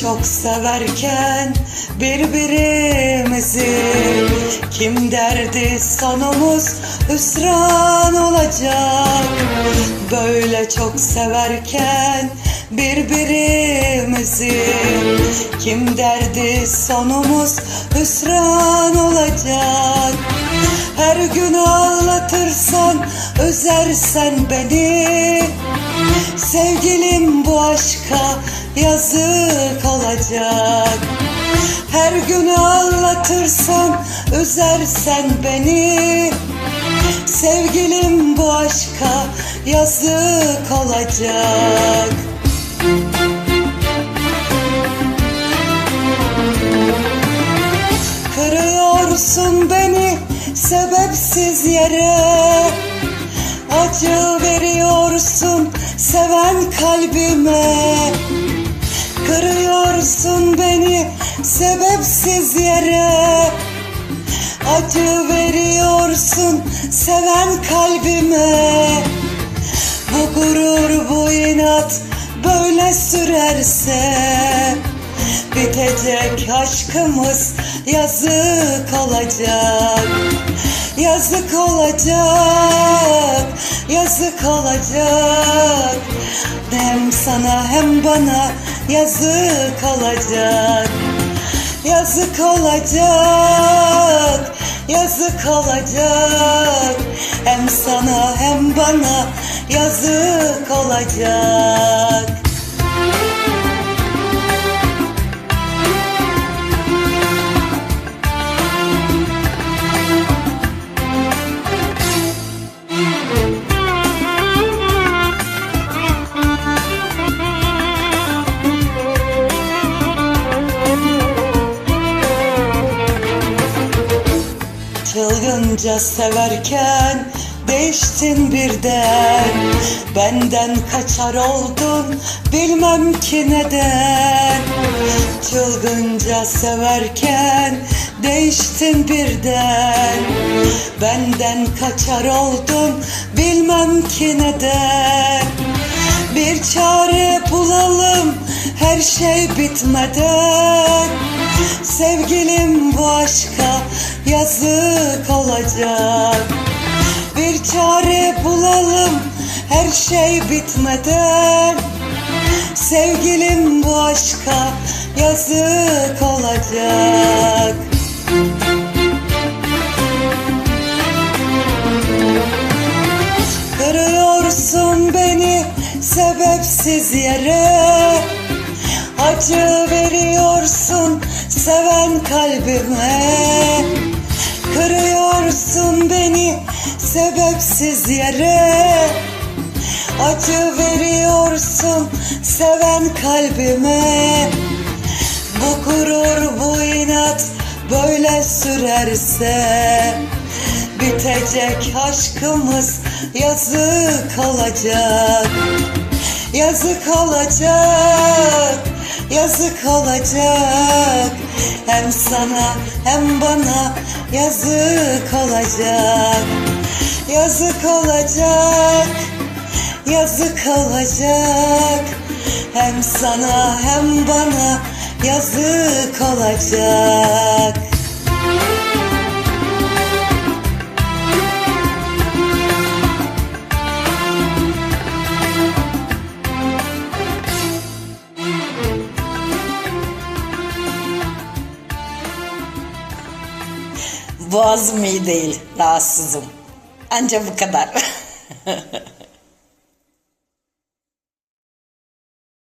çok severken birbirimizi Kim derdi sonumuz hüsran olacak. Böyle çok severken birbirimizi Kim derdi sonumuz hüsran olacak. Her gün ağlatırsan üzersen beni. Sevgilim bu aşka yazık olacak. Her gün ağlatırsan üzersen beni. Sevgilim bu aşka yazık olacak. Kırıyorsun beni sebepsiz yere. Acı veriyorsun seven kalbime Kırıyorsun beni sebepsiz yere. Acı veriyorsun seven kalbime. Bu gurur bu inat böyle sürerse Bitecek aşkımız yazık olacak. Yazık olacak, yazık olacak. Hem sana hem bana yazık olacak Yazık olacak, yazık olacak. Hem sana hem bana yazık olacak Çılgınca severken değiştin birden. Benden kaçar oldun bilmem ki neden. Çılgınca severken değiştin birden. Benden kaçar oldun bilmem ki neden. Bir çare bulalım her şey bitmeden Sevgilim bu aşka yazık olacak. Bir çare bulalım her şey bitmeden. Sevgilim bu aşka yazık olacak. Kırıyorsun beni sebepsiz yere. Acı veriyorsun seven kalbime. Kırıyorsun beni sebepsiz yere. Acı veriyorsun seven kalbime. Bu gurur bu inat böyle sürerse Bitecek aşkımız yazık olacak. Yazık olacak, yazık olacak. Hem sana hem bana yazık olacak. Yazık olacak, yazık olacak. Hem sana hem bana yazık olacak Boğazım iyi değil, rahatsızım. Anca bu kadar.